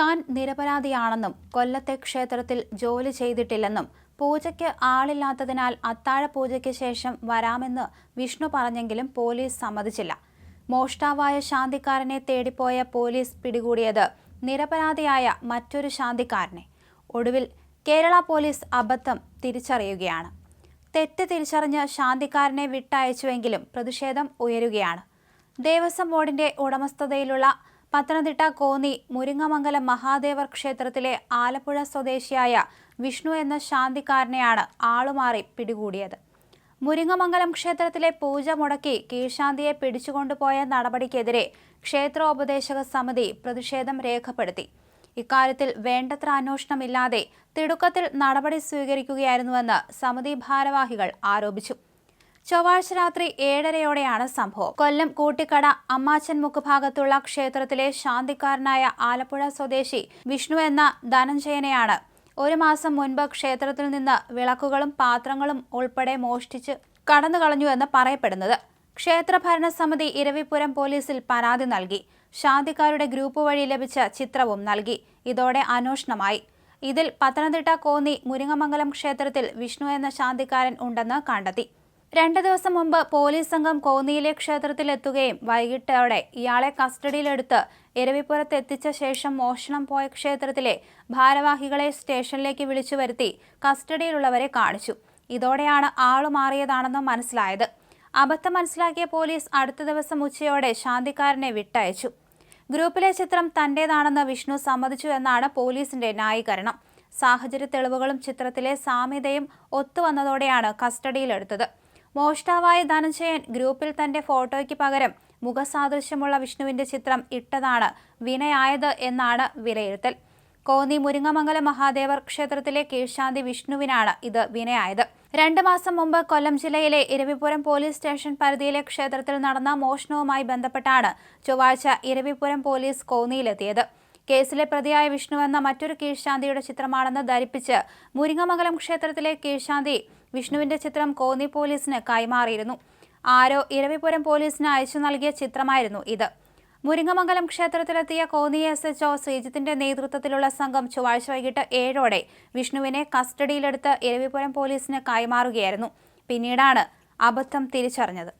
താൻ നിരപരാധിയാണെന്നും കൊല്ലത്തെ ക്ഷേത്രത്തിൽ ജോലി ചെയ്തിട്ടില്ലെന്നും പൂജയ്ക്ക് ആളില്ലാത്തതിനാൽ അത്താഴ പൂജയ്ക്ക് ശേഷം വരാമെന്ന് വിഷ്ണു പറഞ്ഞെങ്കിലും പോലീസ് സമ്മതിച്ചില്ല. മോഷ്ടാവായ ശാന്തിക്കാരനെ തേടിപ്പോയ പോലീസ് പിടികൂടിയത് നിരപരാധിയായ മറ്റൊരു ശാന്തിക്കാരനെ. ഒടുവിൽ കേരള പോലീസ് അബദ്ധം തിരിച്ചറിയുകയാണ്. തെറ്റ് തിരിച്ചറിഞ്ഞ് ശാന്തിക്കാരനെ വിട്ടയച്ചുവെങ്കിലും പ്രതിഷേധം ഉയരുകയാണ്. ദേവസ്വം ബോർഡിന്റെ ഉടമസ്ഥതയിലുള്ള പത്തനംതിട്ട കോന്നി മുരിങ്ങമംഗലം മഹാദേവർ ക്ഷേത്രത്തിലെ ആലപ്പുഴ സ്വദേശിയായ വിഷ്ണു എന്ന ശാന്തിക്കാരനെയാണ് ആളുമാറി പിടികൂടിയത്. മുരിങ്ങമംഗലം ക്ഷേത്രത്തിലെ പൂജ മുടക്കി കീഴ്ശാന്തിയെ പിടിച്ചുകൊണ്ടുപോയ നടപടിക്കെതിരെ ക്ഷേത്രോപദേശക സമിതി പ്രതിഷേധം രേഖപ്പെടുത്തി. ഇക്കാര്യത്തിൽ വേണ്ടത്ര അന്വേഷണമില്ലാതെ തിടുക്കത്തിൽ നടപടി സ്വീകരിക്കുകയായിരുന്നുവെന്ന് സമിതി ഭാരവാഹികൾ ആരോപിച്ചു. ചൊവ്വാഴ്ച രാത്രി ഏഴരയോടെയാണ് സംഭവം. കൊല്ലം കൂട്ടിക്കട അമ്മാച്ചൻമുക്ക് ഭാഗത്തുള്ള ക്ഷേത്രത്തിലെ ശാന്തിക്കാരനായ ആലപ്പുഴ സ്വദേശി വിഷ്ണു എന്ന ധനഞ്ജയനെയാണ് ഒരു മാസം മുൻപ് ക്ഷേത്രത്തിൽ നിന്ന് വിളക്കുകളും പാത്രങ്ങളും ഉൾപ്പെടെ മോഷ്ടിച്ച് കടന്നു കളഞ്ഞുവെന്ന് പറയപ്പെടുന്നത്. ക്ഷേത്ര ഭരണസമിതി ഇരവിപുരം പോലീസിൽ പരാതി നൽകി. ശാന്തിക്കാരുടെ ഗ്രൂപ്പ് വഴി ലഭിച്ച ചിത്രവും നൽകി. ഇതോടെ അന്വേഷണമായി. ഇതിൽ പത്തനംതിട്ട കോന്നി മുരിങ്ങമംഗലം ക്ഷേത്രത്തിൽ വിഷ്ണു എന്ന ശാന്തിക്കാരൻ ഉണ്ടെന്ന് കണ്ടെത്തി. രണ്ട് ദിവസം മുമ്പ് പോലീസ് സംഘം കോന്നിയിലെ ക്ഷേത്രത്തിലെത്തുകയും വൈകിട്ടോടെ ഇയാളെ കസ്റ്റഡിയിലെടുത്ത് എരവിപുരത്ത് എത്തിച്ച ശേഷം മോഷണം പോയ ക്ഷേത്രത്തിലെ ഭാരവാഹികളെ സ്റ്റേഷനിലേക്ക് വിളിച്ചു വരുത്തി കസ്റ്റഡിയിലുള്ളവരെ കാണിച്ചു. ഇതോടെയാണ് ആളുമാറിയതാണെന്ന് മനസ്സിലായത്. അബദ്ധം മനസ്സിലാക്കിയ പോലീസ് അടുത്ത ദിവസം ഉച്ചയോടെ ശാന്തിക്കാരനെ വിട്ടയച്ചു. ഗ്രൂപ്പിലെ ചിത്രം തന്റേതാണെന്ന് വിഷ്ണു സമ്മതിച്ചു എന്നാണ് പോലീസിന്റെ ന്യായീകരണം. സാഹചര്യ തെളിവുകളും ചിത്രത്തിലെ സാമ്യതയും ഒത്തുവന്നതോടെയാണ് കസ്റ്റഡിയിലെടുത്തത്. മോഷ്ടാവായ ധനഞ്ജയൻ ഗ്രൂപ്പിൽ തന്റെ ഫോട്ടോയ്ക്ക് പകരം മുഖസാദൃശ്യമുള്ള വിഷ്ണുവിന്റെ ചിത്രം ഇട്ടതാണ് വിനയായത് എന്നാണ് വിലയിരുത്തൽ. കോന്നി മുരിങ്ങമംഗലം മഹാദേവർ ക്ഷേത്രത്തിലെ കീഴ്ശാന്തി വിഷ്ണുവിനാണ് ഇത് വിനയായത്. രണ്ട് മാസം മുമ്പ് കൊല്ലം ജില്ലയിലെ ഇരവിപുരം പോലീസ് സ്റ്റേഷൻ പരിധിയിലെ ക്ഷേത്രത്തിൽ നടന്ന മോഷണവുമായി ബന്ധപ്പെട്ടാണ് ചൊവ്വാഴ്ച ഇരവിപുരം പോലീസ് കോന്നിയിലെത്തിയത്. കേസിലെ പ്രതിയായ വിഷ്ണു എന്ന മറ്റൊരു കീഴ്ശാന്തിയുടെ ചിത്രമാണെന്ന് ധരിപ്പിച്ച് മുരിങ്ങമംഗലം ക്ഷേത്രത്തിലെ കീഴ്ശാന്തി വിഷ്ണുവിന്റെ ചിത്രം കോന്നി പോലീസിന് കൈമാറിയിരുന്നു. ആരോ ഇരവിപുരം പോലീസിന് അയച്ചു നൽകിയ ചിത്രമായിരുന്നു ഇത്. മുരിങ്ങമംഗലം ക്ഷേത്രത്തിലെത്തിയ കോന്നി എസ് എച്ച് ഒ ശ്രീജിത്തിന്റെ നേതൃത്വത്തിലുള്ള സംഘം ചൊവ്വാഴ്ച വൈകിട്ട് ഏഴോടെ വിഷ്ണുവിനെ കസ്റ്റഡിയിലെടുത്ത് ഇരവിപുരം പോലീസിന് കൈമാറുകയായിരുന്നു. പിന്നീടാണ് അബദ്ധം തിരിച്ചറിഞ്ഞത്.